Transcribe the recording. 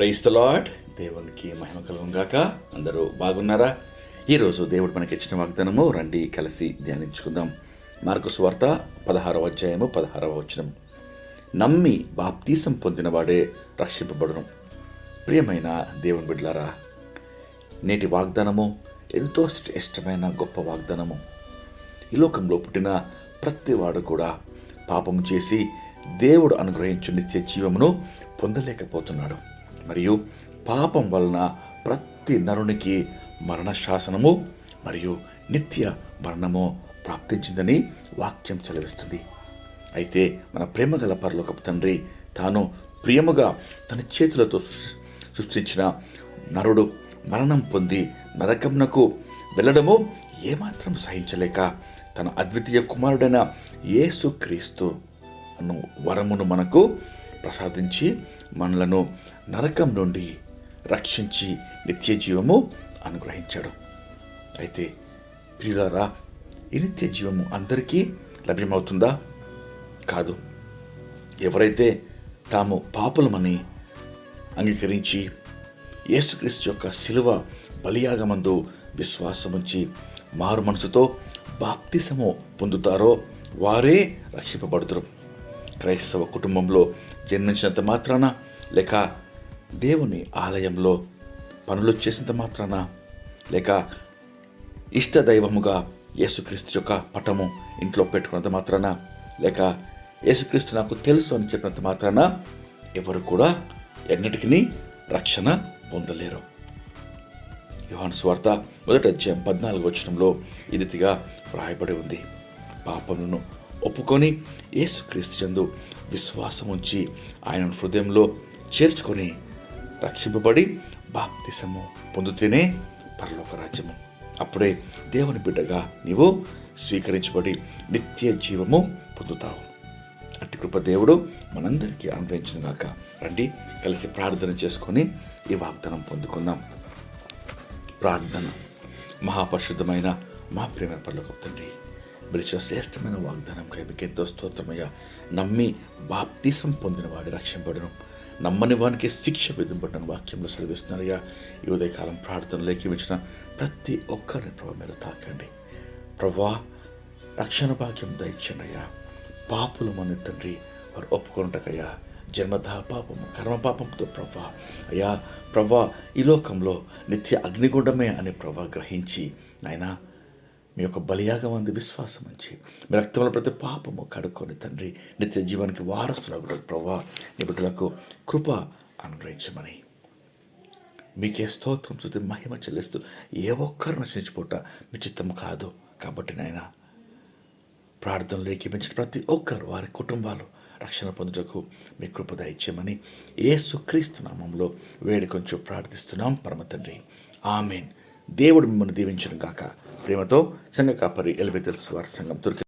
Price lord దేవునికి మహిమ కలుగును అందరూ బాగున్నారా? ఈరోజు దేవుడు మనకి ఇచ్చిన వాగ్దానము రండి కలిసి ధ్యానించుకుందాం. మార్కు స్వార్త పదహారవ అధ్యాయము పదహారవ వచనం. నమ్మి బాప్తీసం పొందినవాడే రక్షింపబడును. ప్రియమైన దేవుని బిడ్లారా నేటి వాగ్దానము ఎంతో శ్రేష్టమైన గొప్ప వాగ్దానము. ఈ లోకంలో పుట్టిన ప్రతివాడు కూడా పాపం చేసి దేవుడు అనుగ్రహించు నిత్య జీవమును పొందలేకపోతున్నాడు. మరియు పాపం వలన ప్రతి నరునికి మరణ శాసనము మరియు నిత్య మరణము ప్రాప్తించిందని వాక్యం చెలవిస్తుంది అయితే మన ప్రేమ గల పరలోకపు తండ్రి తాను ప్రియముగా తన చేతులతో సృష్టించిన నరుడు మరణం పొంది నరకమునకు వెళ్ళడము ఏమాత్రం సహించలేక తన అద్వితీయ కుమారుడైన యేసుక్రీస్తు అను వరమును మనకు ప్రసాదించి మనలను నరకం నుండి రక్షించి నిత్య జీవము అనుగ్రహించాడు. అయితే ప్రియులారా ఈ నిత్య జీవము అందరికీ లభ్యమవుతుందా? కాదు. ఎవరైతే తాము పాపులమని అంగీకరించి యేసుక్రీస్తు యొక్క శిలువ బలియాగమందు విశ్వాసముంచి మారు మనసుతో బాప్తిసము పొందుతారో వారే రక్షింపబడుతురు క్రైస్తవ కుటుంబంలో జన్మించినంత మాత్రాన లేక దేవుని ఆలయంలో పనులు చేసినంత మాత్రాన లేక ఇష్ట దైవముగా యేసుక్రీస్తు యొక్క పటము ఇంట్లో పెట్టుకున్నంత మాత్రాన లేక యేసుక్రీస్తు నాకు తెలుసు అని చెప్పినంత మాత్రాన ఎవరు కూడా ఎన్నిటికీ రక్షణ పొందలేరు. యోహాను స్వార్త మొదటి అధ్యాయం పద్నాలుగు వచనంలో ఈ రీతిగా వ్రాయబడి ఉంది. పాపమును ఒప్పుకొని యేసుక్రీస్తు యందు విశ్వాసం ఉంచి ఆయన హృదయంలో చేర్చుకొని రక్షింపబడి బాప్తిసము పొందితేనే పరలోక రాజ్యము. అప్పుడే దేవుని బిడ్డగా నీవు స్వీకరించబడి నిత్య జీవము పొందుతావు. అట్టి కృప దేవుడు మనందరికీ అనుగ్రహించిన గాక రండి కలిసి ప్రార్థన చేసుకొని ఈ వాగ్దానం పొందుకుందాం. ప్రార్థన. మహాపరిశుద్ధమైన మా ప్రేమ పర్లకు తండ్రి బిలిచిన శ్రేష్టమైన వాగ్దానం మీకు ఎంతో స్తోత్రమయ్యా నమ్మి బాప్తీసం పొందిన వాడి రక్షింపడను నమ్మని వానికి శిక్ష విధింపడిన వాక్యంలో సెలవిస్తున్నారయ్యా ఈ ఉదయకాలం ప్రార్థనలు ఏకీవించిన ప్రతి ఒక్కరిని ప్రభు మీరు తాకండి. ప్రభా రక్షణ భాగ్యం దయచండి అయ్యా పాపులు మన తండ్రి వారు ఒప్పుకొనుటకయ్యా. జన్మధ పాపము కర్మ పాపంతో ప్రభా అయ్యా ప్రభా ఈ లోకంలో నిత్య అగ్నిగుండమే అని ప్రభా గ్రహించి నాయనా మీ యొక్క బలియాగం అంది విశ్వాసం ఉంచి మీ రక్తంలో ప్రతి పాపము కడుక్కొని తండ్రి నిత్య జీవానికి వారసులకు ప్రభా నీ బిడ్డలకు కృప అనుగ్రహించమని. మీకే స్తోత్రం చూసి మహిమ చెల్లిస్తూ ఏ ఒక్కరు నశించిపోట మీ చిత్తం కాదు కాబట్టి నాయన. ప్రార్థనలు ఏకీపించిన ప్రతి ఒక్కరు వారి కుటుంబాలు రక్షణ పొందుటకు మీ కృప దయచేయమని యేసుక్రీస్తు నామంలో వేడి కొంచెం ప్రార్థిస్తున్నాం పరమ తండ్రి. ఆమెన్. దేవుడు మిమ్మల్ని దీవించను గాక ప్రేమతో సంఘ కాపరి ఎలిబెతెల్స్ వారి సంఘం తుర్కి